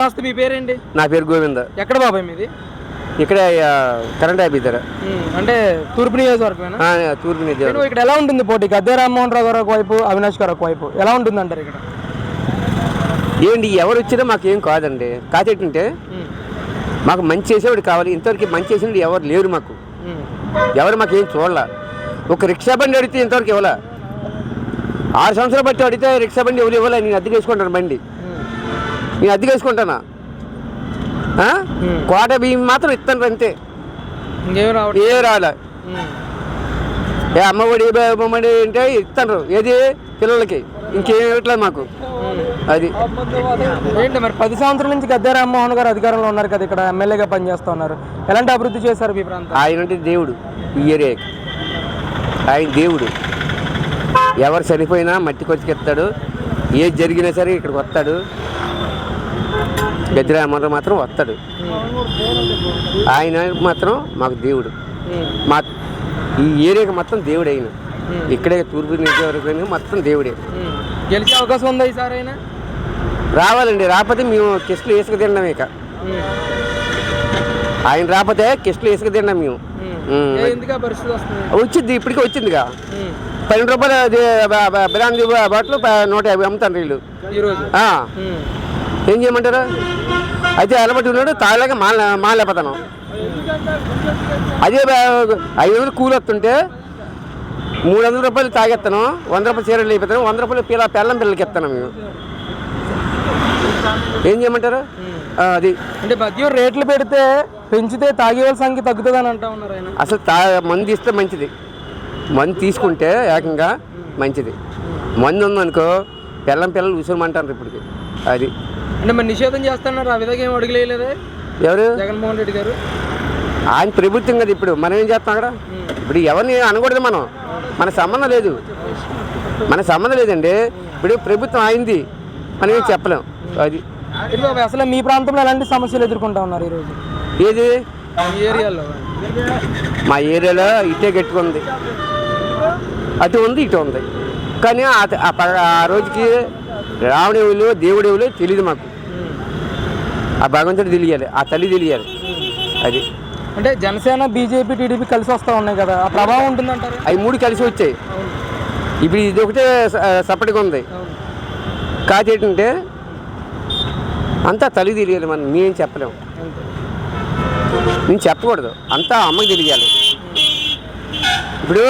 నమస్తే మీ పేరేంటి? నా పేరు గోవింద. ఎక్కడ బాబాయ్ మీది? ఇక్కడ కరెంట్ ఆఫీస్ దగ్గర. అంటే తూర్పు నియోజకవర్గమేనా? తూర్పు నేను ఇక్కడ ఎలా ఉంటుంది పోటీ? గద్దె రామ్మోహన్ రావు గారు ఒకవైపు అవినాష్ గారు ఒకవైపు ఎలా ఉంటుంది అంటారు ఇక్కడ? ఏంటి ఎవరు వచ్చినా మాకేం కాదండి. కాదేంటంటే ఉమ్, మాకు మంచి చేసేవాడు కావాలి. ఇంతవరకు మంచి చేసినప్పుడు ఎవరు లేరు మాకు. ఎవరు మాకు ఏం చూడాల. ఒక రిక్షా బండి అడిగితే ఇంతవరకు ఇవ్వాల. ఆరు సంవత్సరాలు బట్టి అడిగితే రిక్షా బండి ఎవరు ఇవ్వాల. నేను అద్దెకి వేసుకుంటాను బండి. నేను అద్దెకి వేసుకుంటానా? ఆ? ఉమ్. కోట బియ్యం మాత్రం ఇస్తాను అంతే. ఏ రాలే. ఏ అమ్మఒడి అమ్మఒడి అంటే ఇస్తాను. ఏది? పిల్లలకి. ఇంకేం ఇవ్వట్లేదు మాకు. అది. ఏంటి మరి? పది సంవత్సరాల నుంచి గద్దె రామ్మోహన్ గారు అధికారంలో ఉన్నారు కదా ఇక్కడ ఎమ్మెల్యేగా పనిచేస్తా ఉన్నారు ఎలాంటి అభివృద్ధి చేశారు మీ ప్రాంతం? ఆయన అంటే దేవుడు ఈ ఏరియాకి ఆయన దేవుడు. ఎవరు చనిపోయినా మట్టి కొచ్చికెత్తాడు ఏది జరిగినా సరే ఇక్కడికి వస్తాడు. గద్దిరామరావు మాత్రం వస్తాడు. ఆయన మాత్రం మాకు దేవుడు. మా ఈ ఏరియాకి మొత్తం దేవుడు ఆయన. ఉమ్, ఇక్కడే తూర్పు నియోజకవర్గం మొత్తం దేవుడే. గెలిచే అవకాశం ఉందా ఈసారి అయినా రావాలండి రాకపోతే మేము కిస్టులు వేసుకు తిన్నాం ఇక. ఆయన రాకపోతే కిస్టులు వేసుకు తిన్నాం మేము. వచ్చింది ఇప్పటికే వచ్చిందిగా. పన్నెండు రూపాయలు అది బ- బ- బ్రాండ్ బాటిల్ నూట యాభై అమ్ముతాను వీళ్ళు. ఏం చేయమంటారు? అయితే అలబట్టి ఉన్నాడు తాగలేక మాల మాలేపోతాను అదే ఐదు వందలు కూలి వస్తుంటే మూడు వందల రూపాయలు తాగేస్తాను వంద రూపాయలు చీరలు అయిపోతాను వంద రూపాయలు పిల్ల పెళ్ళం పిల్లలకి ఇస్తాను మేము. ఏం చేయమంటారు? అది. అంటే మద్యం రేట్లు పెడితే పెంచితే తాగే వాళ్ళ సంఖ్య తగ్గుతుందని అంటా ఉన్నారు ఆయన. అసలు తా మందు ఇస్తే మంచిది. మందు తీసుకుంటే ఏకంగా మంచిది. మందు ఉందనుకో పిల్లం పిల్లలు ఉసురమంటారు ఇప్పటికి. అది. అంటే మరి నిషేధం చేస్తున్నారు. ఆ విధంగా ఏం ఎవరు? జగన్మోహన్ రెడ్డి గారు. ఆయన ప్రభుత్వం కదా ఇప్పుడు. మనం ఏం చేస్తాం అక్కడ? ఇప్పుడు ఎవరిని అనకూడదు మనం. మన సంబంధం లేదు. మన సంబంధం లేదండి. ఇప్పుడు ప్రభుత్వం అయింది. మనం ఏం చెప్పలేం. అది. అసలు మీ ప్రాంతంలో ఎలాంటి సమస్యలు ఎదుర్కొంటా ఉన్నారు ఈరోజు ఏది? ఏరియాలో. మా ఏరియాలో ఇటే గట్టుకుంది అటు ఉంది ఇటు ఉంది. కానీ ఆ రోజుకి రావణేవులు దేవుడేవులు తెలియదు మాకు. ఆ భగవంతుడు తెలియాలి ఆ తల్లి తెలియాలి. అది. అంటే జనసేన బీజేపీ టీడీపీ కలిసి వస్తూ ఉన్నాయి కదా ఆ ప్రభావం ఉంటుందంటారు? అవి మూడు కలిసి వచ్చాయి. ఇప్పుడు ఇది ఒకటే సపరేట్గా ఉంది. కాదు ఏంటంటే అంతా తల్లి తెలియాలి మనం నేనేం చెప్పలేము నేను చెప్పకూడదు అంతా అమ్మకి తెలియాలి. ఇప్పుడు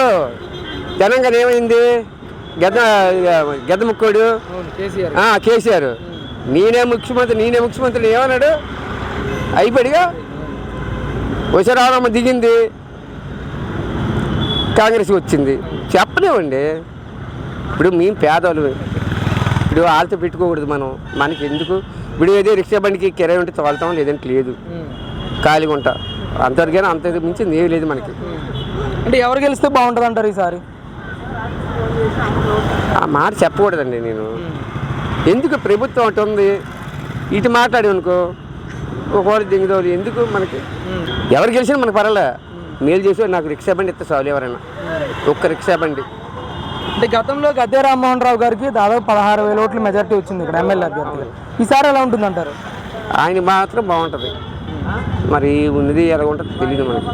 తెలంగాణ ఏమైంది? గెద్ద గెద్ద ముక్కోడు. కేసీఆర్. నేనే ముఖ్యమంత్రి నేనే ముఖ్యమంత్రి ఏమన్నాడు? అయిపోయాడుగా వసరావరమ్మ దిగింది. కాంగ్రెస్ వచ్చింది. చెప్పలేమండి. ఇప్పుడు మేము పేదవాళ్ళు. ఇప్పుడు వాళ్ళతో పెట్టుకోకూడదు మనం. మనకి ఎందుకు? ఇప్పుడు ఏదో రిక్షా బండికి కిరాయి ఉంటే తోలుతాం లేదంటే లేదు. ఖాళీగా ఉంటా. అంతవరకైనా అంత మించి ఏం లేదు మనకి. అంటే ఎవరు గెలిస్తే బాగుంటుంది అంటారు ఈసారి? ఆ మాట చెప్పకూడదండి నేను. ఎందుకు ప్రభుత్వం అటు ఉంది? ఇటు మాట్లాడి అనుకో ఒకవేళ దిగుదోలు ఎందుకు మనకి? ఎవరు గెలిచినా మనకు పర్వాలే. మేలు చేసి నాకు రిక్షా బండి ఇస్తే చాలు ఎవరైనా. ఒక్క రిక్షా బండి. అంటే గతంలో గద్దె రామ్మోహన్ రావు గారికి దాదాపు పదహారు వేల ఓట్ల మెజార్టీ వచ్చింది ఇక్కడ ఎమ్మెల్యే అభ్యర్థిగా. ఈసారి ఎలా ఉంటుంది అంటారు ఆయన మాత్రం బాగుంటుంది. మరి ఉన్నది ఎలా ఉంటుందో తెలియదు మనకి.